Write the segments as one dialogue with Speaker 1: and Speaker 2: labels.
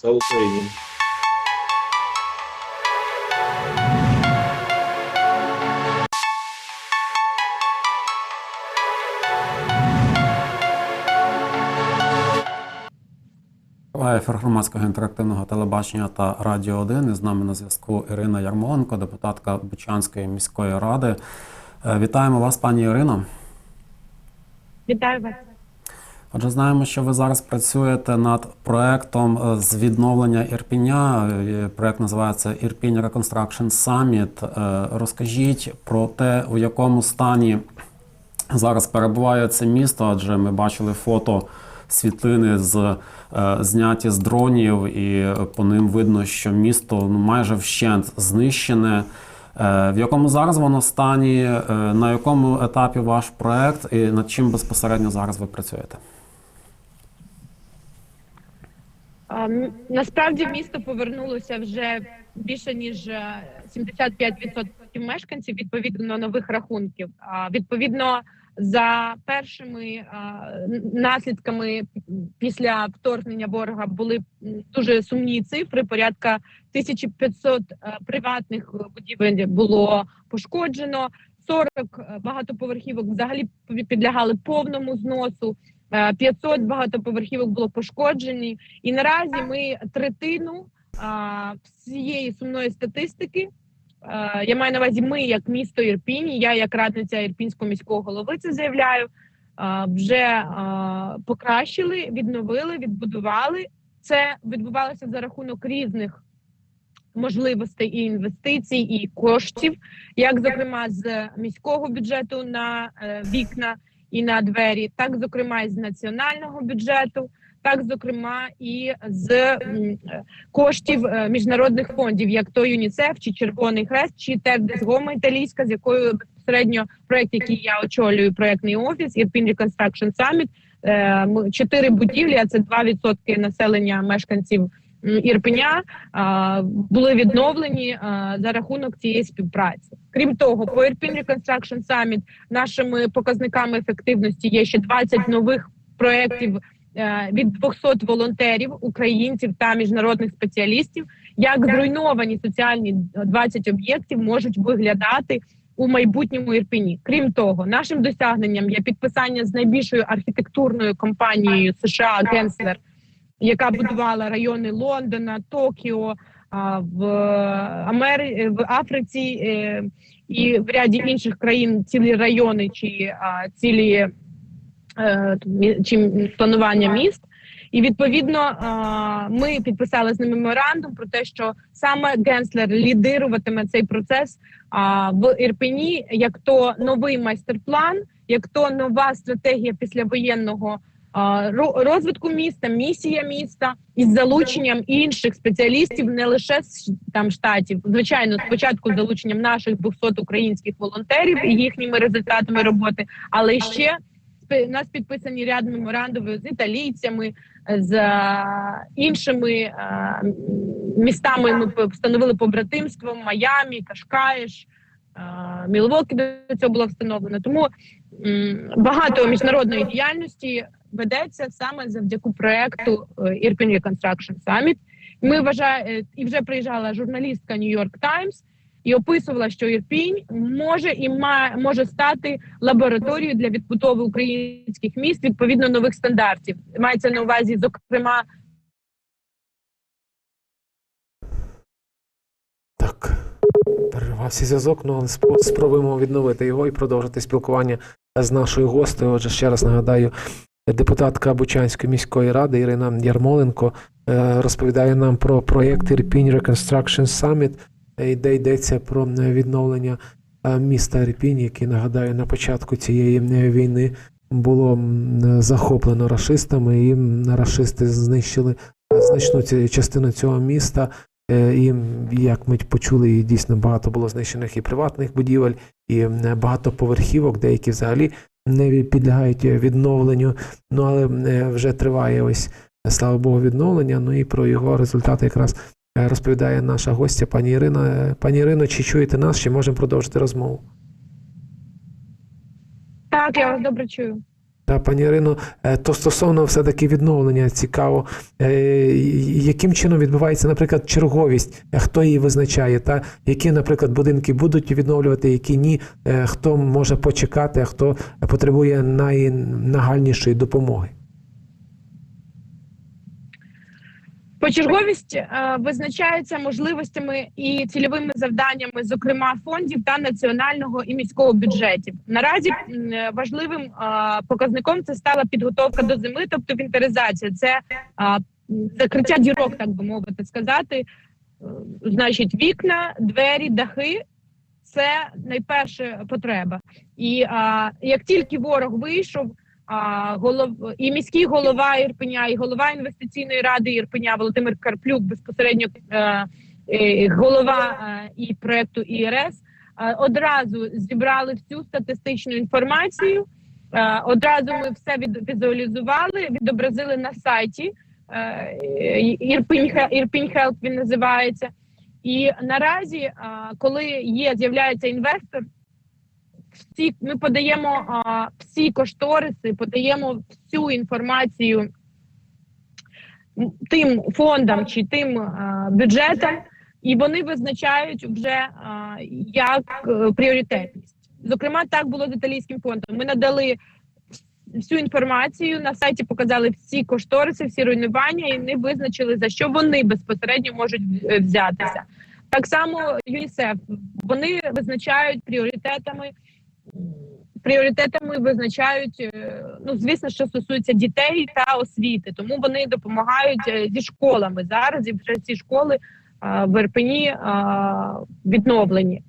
Speaker 1: Слава Україні!
Speaker 2: Триває ефір громадського інтерактивного телебачення та Радіо 1. І з нами на зв'язку Ірина Ярмоленко, депутатка Бучанської міської ради. Е, Вітаємо вас, пані Ірино.
Speaker 3: Вітаю вас.
Speaker 2: Отже, знаємо, що ви зараз працюєте над проектом е, з відновлення Ірпіня. Е, Проект називається Ірпінь Reconstruction Summit. Е, Розкажіть про те, у якому стані зараз перебуває це місто, адже ми бачили фото. Світлини з зняті з дронів, і по ним видно, що місто ну, майже вщент знищене. В якому зараз воно стані, на якому етапі ваш проект і над чим безпосередньо зараз ви працюєте?
Speaker 3: А, м, Насправді місто повернулося вже більше ніж е, 75% мешканців відповідно нових рахунків. Відповідно, за першими наслідками після вторгнення ворога були дуже сумні цифри. Порядка 1500 е, приватних будівель було пошкоджено. 40 багатоповерхівок взагалі підлягали повному зносу. Е, 500 багатоповерхівок було пошкоджені, і наразі ми третину а, всієї сумної статистики. е, Я маю на увазі, ми, як місто Ірпінь, я як радниця Ірпінського міського голови, це заявляю. Вже покращили, відновили, відбудували. Це відбувалося за рахунок різних можливостей і інвестицій, і коштів, як зокрема з міського бюджету на е, вікна і на двері, так зокрема і з національного бюджету, так зокрема і з е, коштів е, міжнародних фондів, як то ЮНІСЕФ чи Червоний Хрест, чи Гома Італійська, з якою безпосередньо проект, який я очолюю, проектний офіс Irpin Reconstruction Summit, чотири будівлі, а це 2% населення мешканців Ірпеня були відновлені за рахунок цієї співпраці. Крім того, по Irpin Reconstruction Summit нашими показниками ефективності є ще 20 нових проєктів е, від 200 волонтерів, українців та міжнародних спеціалістів. Як зруйновані соціальні 20 об'єктів можуть виглядати у майбутньому Ірпені. Крім того, нашим досягненням є підписання з найбільшою архітектурною компанією США Генслер яка будувала райони Лондона, Токіо, в Амери... в Африці е, і в ряді інших країн цілі райони чи цілі е, чи планування міст. І відповідно ми підписали з ними меморандум про те, що саме Генслер лідируватиме цей процес в Ірпені, як то новий майстер-план, як то нова стратегія післявоєнного розвитку міста, місія міста із залученням інших спеціалістів, не лише з там штатів. Звичайно, спочатку з залученням наших 200 українських волонтерів і їхніми результатами роботи, але ще у нас підписані ряд меморандумів з італійцями, з іншими містами. Ми встановили побратимство Майамі, Кашкаєш. а, Мілвокі до цього було встановлено. Тому багато міжнародної діяльності ведеться саме завдяки проекту е, Irpin Reconstruction Summit. Ми вважає, і вже приїжджала журналістка New York Times і описувала, що Ірпінь може і має може стати лабораторією для відбудови українських міст відповідно нових стандартів. Мається на увазі, зокрема,
Speaker 4: Так, перервався зв'язок, ну але спробуємо відновити його і продовжити спілкування з нашою гостею. Отже, ще раз нагадаю, депутатка Бучанської міської ради Ірина Ярмоленко е, розповідає нам про проєкт Ірпінь Reconstruction Summit, е, де йдеться про е, відновлення міста Ірпінь, який нагадаю на початку цієї війни було захоплено рашистами, і рашисти знищили значну частину цього міста. І як ми почули, дійсно багато було знищених і приватних будівель, і багато поверхівок, деякі взагалі не підлягають відновленню. Ну але е, вже триває ось, слава Богу, відновлення. Ну і про його результати якраз е, розповідає наша гостя, пані Ірина. Пані Ірино, чи чуєте нас, чи можемо продовжити розмову?
Speaker 3: так я вас добре чую.
Speaker 4: Та, пані Ірино, е, то стосовно все-таки відновлення цікаво, е, яким чином відбувається, наприклад, черговість, Е, хто її визначає, та які, наприклад, будинки будуть відновлювати, які ні, хто може почекати, а хто потребує найнагальнішої допомоги.
Speaker 3: Почерговість е, визначається можливостями і цільовими завданнями, зокрема фондів та національного і міського бюджетів. Наразі е, важливим е, показником це стала підготовка до зими, тобто вінтеризація. Це закриття дірок, так би мовити сказати. Значить, вікна, двері, дахи це найперша потреба. І а, як тільки ворог вийшов, голов і міський голова Ірпеня, і голова інвестиційної ради Ірпеня Володимир Карплюк, безпосередньо е, е, голова е, і проекту ІРС, одразу зібрали всю статистичну інформацію. Одразу ми все візуалізували, відобразили на сайті. Ірпінь, Хелп він називається. І наразі, коли є, з'являється інвестор, всі ми подаємо а, всі кошториси, подаємо всю інформацію тим фондам чи тим а, бюджетам, і вони визначають вже а, як е, пріоритетність. Зокрема, так було з італійським фондом. Ми надали всю інформацію на сайті, показали всі кошториси, всі руйнування, і вони визначили за що вони безпосередньо можуть е, взятися. Так само ЮНІСЕФ вони визначають пріоритетами. Пріоритетами визначають е, ну звісно, що стосується дітей та освіти, тому вони допомагають е, зі школами зараз. І вже ці школи а, в Ірпені відновлені.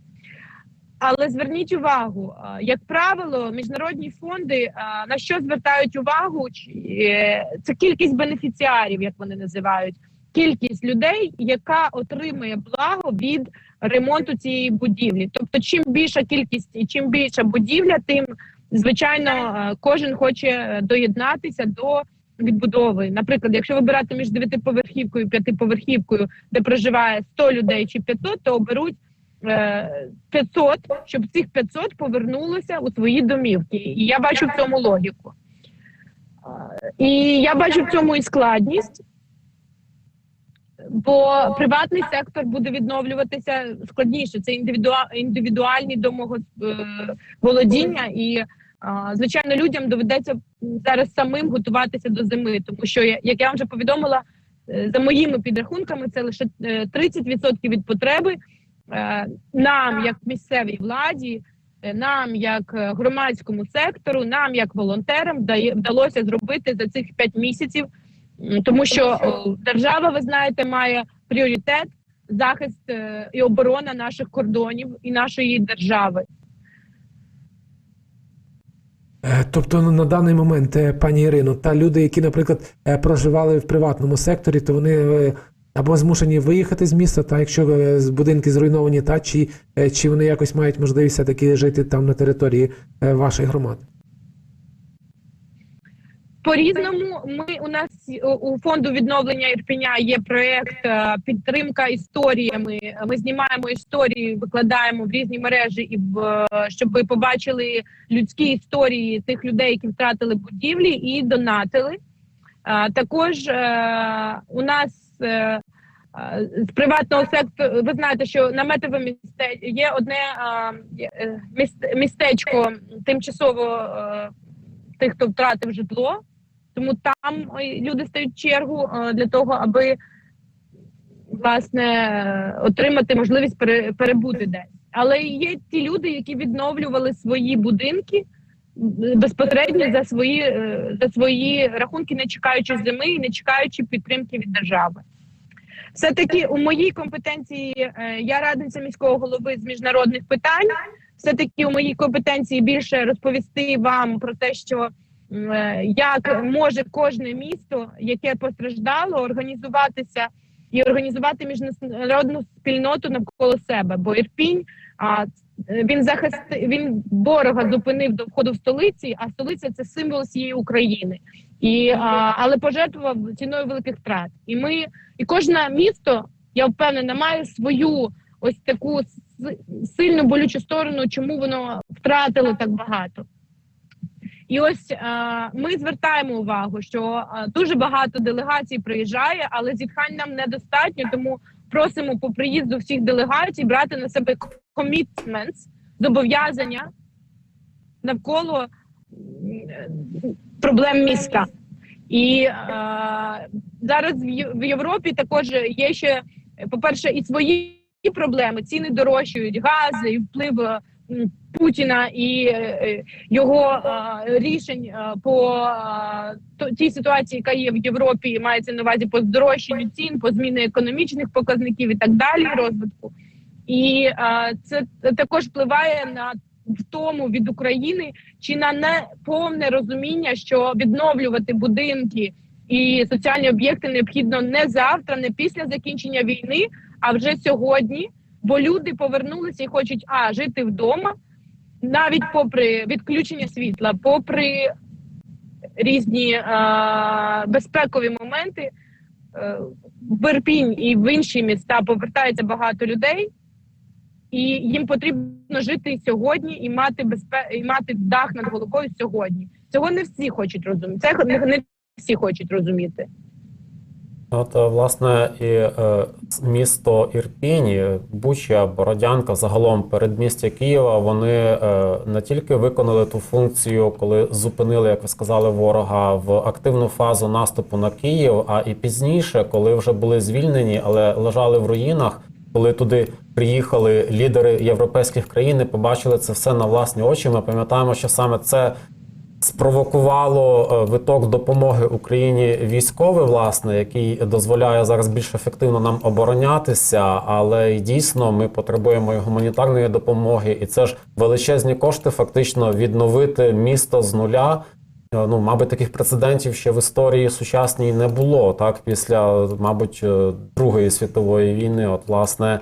Speaker 3: Але зверніть увагу, як правило, міжнародні фонди на що звертають увагу? Е, Це кількість бенефіціарів, як вони називають, кількість людей, яка отримує благо від ремонту цієї будівлі. Тобто, чим більша кількість і чим більша будівля, тим звичайно е, кожен хоче е, доєднатися до відбудови. Наприклад, якщо вибирати між дев'ятиповерхівкою і п'ятиповерхівкою, де проживає 100 людей чи 500, то оберуть е, 500, щоб цих 500 повернулося у свої домівки. І я бачу в цьому логіку. Е, І я бачу в цьому і складність. Бо приватний сектор буде відновлюватися складніше. Це індивідуа- індивідуальні домоволодіння, і звичайно людям доведеться зараз самим готуватися до зими, тому що як я вам вже повідомила, е, за моїми підрахунками, це лише е, 30% від потреби. Е, Нам, як місцевій владі, е, нам, як е, громадському сектору, нам, як волонтерам, вдалося зробити за цих 5 місяців. Тому що держава, ви знаєте, має пріоритет захист е, і оборона наших кордонів і нашої держави.
Speaker 4: Е, Тобто на даний момент, е, пані Ірино, та люди, які, наприклад, проживали в приватному секторі, то вони або змушені виїхати з міста, та якщо будинки зруйновані, та чи, чи вони якось мають можливість все-таки жити там на території вашої громади.
Speaker 3: По різному, ми у нас у- у фонду відновлення Ірпеня є проект е, підтримка історіями. Ми знімаємо історії, викладаємо в різні мережі, і в е, щоб ви побачили людські історії тих людей, які втратили будівлі, і донатили. Е, Також е, у нас е, е, з приватного сектору, ви знаєте, що наметове місте є одне е, е, містечко тимчасово е, тих, хто втратив житло. Тому там люди стають чергу е, для того, аби власне е, отримати можливість перебути десь. Але є ті люди, які відновлювали свої будинки безпосередньо за свої е, за свої рахунки, не чекаючи зими і не чекаючи підтримки від держави. Все таки у моїй компетенції е, я радниця міського голови з міжнародних питань. Все таки у моїй компетенції більше розповісти вам про те, що е, як може кожне місто, яке постраждало, організуватися і організувати міжнародну спільноту навколо себе. Бо Ірпінь а він захист він ворога зупинив до входу в столиці, а столиця це символ всієї України. І а, але пожертвував ціною великих втрат. І ми, і кожне місто, я впевнена, має свою ось таку сильну болючу сторону, чому воно втратило так багато. І ось е, ми звертаємо увагу, що е, дуже багато делегацій приїжджає, але зітхань нам недостатньо. Тому просимо по приїзду всіх делегацій брати на себе commitments, зобов'язання навколо проблем міста. І е, зараз в Європі також є ще, по-перше, і свої проблеми. Ціни дорожчають, гази, і вплив е, Путіна і е, е, його рішень по тій ситуації, яка є в Європі, мається на увазі по здорожчанню цін, по зміни економічних показників і так далі, розвитку. І це також впливає на втому від України чи на неповне розуміння, що відновлювати будинки і соціальні об'єкти необхідно не завтра, не після закінчення війни, а вже сьогодні. Бо люди повернулися і хочуть а жити вдома, навіть попри відключення світла, попри різні е, безпекові моменти. Е, в Ірпінь і в інші міста повертається багато людей, і їм потрібно жити сьогодні і мати безпе... і мати дах над головою сьогодні. Цього не всі хочуть розуміти. Це не всі хочуть розуміти.
Speaker 2: От, е, власне, і е, місто Ірпінь, і Буча, Бородянка, загалом передмістя Києва, вони е, не тільки виконали ту функцію, коли зупинили, як ви сказали, ворога в активну фазу наступу на Київ, а і пізніше, коли вже були звільнені, але лежали в руїнах. Коли туди приїхали лідери європейських країн, і побачили це все на власні очі. Ми пам'ятаємо, що саме це спровокувало е, виток допомоги Україні військовий, власне, який дозволяє зараз більш ефективно нам оборонятися. Але й дійсно ми потребуємо і гуманітарної допомоги, і це ж величезні кошти, фактично відновити місто з нуля. Е, Ну, мабуть, таких прецедентів ще в історії сучасній не було. Так, після, мабуть, е, Другої світової війни, от власне.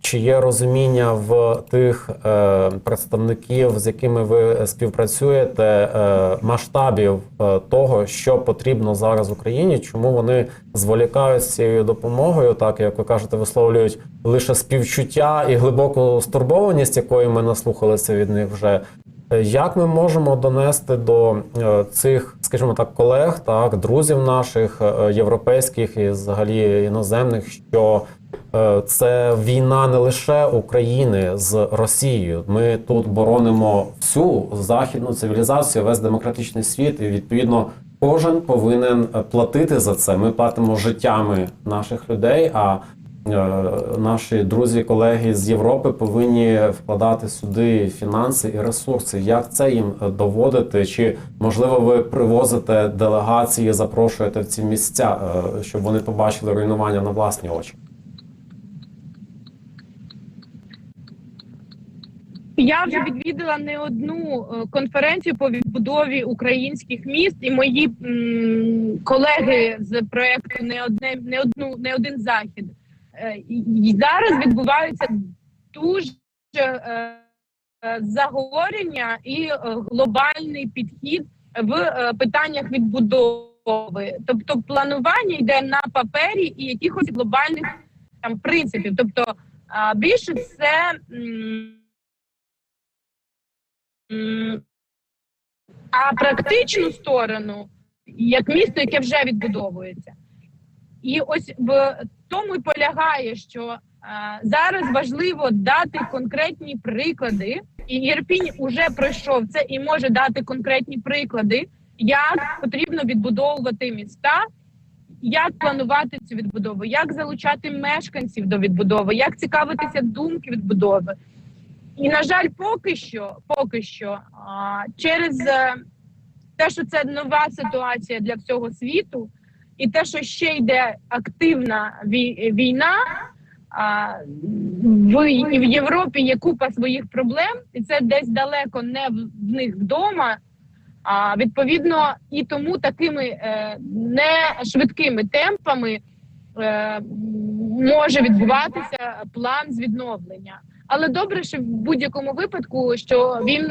Speaker 2: Чи є розуміння в тих е, представників, з якими ви співпрацюєте, е, масштабів е, того, що потрібно зараз Україні? Чому вони зволікають з цією допомогою, так як ви кажете, висловлюють лише співчуття і глибоку стурбованість, якої ми наслухалися від них вже? Як ми можемо донести до е, цих, скажімо так, колег, так, друзів наших е, європейських і взагалі іноземних, що це війна не лише України з Росією. Ми тут боронимо всю західну цивілізацію, весь демократичний світ, і відповідно кожен повинен е, платити за це. Ми платимо життями наших людей. А е, наші друзі, колеги з Європи повинні вкладати сюди фінанси і ресурси. Як це їм е, доводити? Чи можливо ви привозите делегації, запрошуєте в ці місця, е, щоб вони побачили руйнування на власні очі?
Speaker 3: Я вже відвідала не одну е, конференцію по відбудові українських міст, і мої колеги з проекту не одне, не одну, не один захід. Е, і- зараз відбуваються дуже е, заговорення і глобальний підхід в питаннях відбудови. Тобто, планування йде на папері і якихось глобальних там принципів. Тобто, більше м, М, А практичну сторону, як місто, яке вже відбудовується. І ось в тому і полягає, що е, зараз важливо дати конкретні приклади, і Ірпінь уже пройшов це і може дати конкретні приклади, як потрібно відбудовувати міста, як планувати цю відбудову, як залучати мешканців до відбудови, як цікавитися думки відбудови. І на жаль, поки що, поки що, через е, те, що це нова ситуація для всього світу, і те, що ще йде активна війна, в, Європі є купа своїх проблем, і це десь далеко не в них вдома. А відповідно, і тому такими е, не швидкими темпами е, може відбуватися план з відновлення. Але добре, що в будь-якому випадку, що він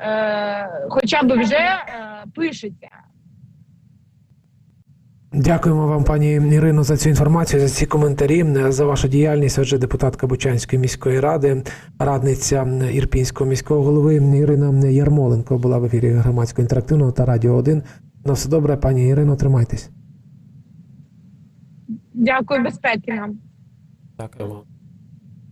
Speaker 3: е, хоча б вже е, пишеться.
Speaker 4: Дякуємо вам, пані Ірино, за цю інформацію, за ці коментарі, е, за вашу діяльність. Отже, депутатка Бучанської міської ради, радниця Ірпінського міського голови Ірина Ярмоленко була в ефірі громадського інтерактивного та радіо 1. На все добре, пані Ірино, тримайтесь.
Speaker 3: Дякую, безпеки нам.
Speaker 2: Дякую вам.